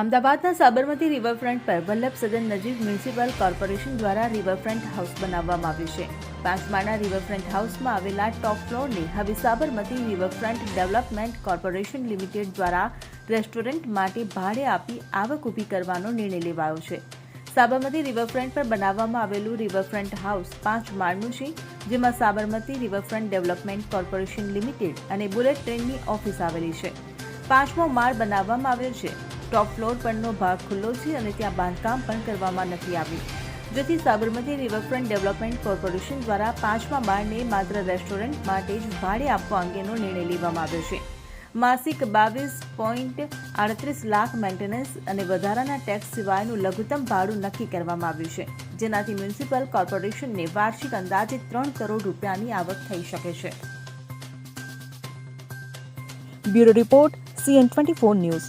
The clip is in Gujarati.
અમદાવાદના સાબરમતી રિવરફ્રન્ટ પર વલ્લભ સદન નજીક મ્યુનિસિપલ કોર્પોરેશન દ્વારા રિવરફ્રન્ટ હાઉસ બનાવવામાં આવ્યું છે. પાંચ માળના રિવરફ્રન્ટ હાઉસમાં આવેલા ટોપ ફ્લોરને હવે Sabarmati riverfront development corporation limited દ્વારા રેસ્ટોરન્ટ માટે ભાડે આપી આવક ઊભી કરવાનો નિર્ણય લેવાયો છે. સાબરમતી રિવરફ્રન્ટ પર બનાવવામાં આવેલું રિવરફ્રન્ટ હાઉસ પાંચ માળનું છે, જેમાં Sabarmati riverfront development corporation limited અને બુલેટ ટ્રેનની ઓફિસ આવેલી છે. પાંચમો માળ બનાવવામાં આવ્યો છે ટોપ ફ્લોર પરનો ભાગ ખુલ્લો છે અને ત્યાં બાંધકામ પણ કરવામાં નથી આવ્યું. જેથી સાબરમતી રિવરફ્રન્ટ ડેવલપમેન્ટ કોર્પોરેશન દ્વારા પાંચમા માળને માત્ર રેસ્ટોરન્ટ માટે જ ભાડે આપવા અંગેનો નિર્ણય લેવામાં આવ્યો છે. માસિક બાવીસ પોઈન્ટ આડત્રીસ લાખ મેન્ટેનન્સ અને વધારાના ટેક્સ સિવાયનું લઘુત્તમ ભાડું નક્કી કરવામાં આવ્યું છે, જેનાથી મ્યુનિસિપલ કોર્પોરેશનને વાર્ષિક અંદાજે ત્રણ કરોડ રૂપિયાની આવક થઈ શકે છે. Bureau report, CN twenty four news.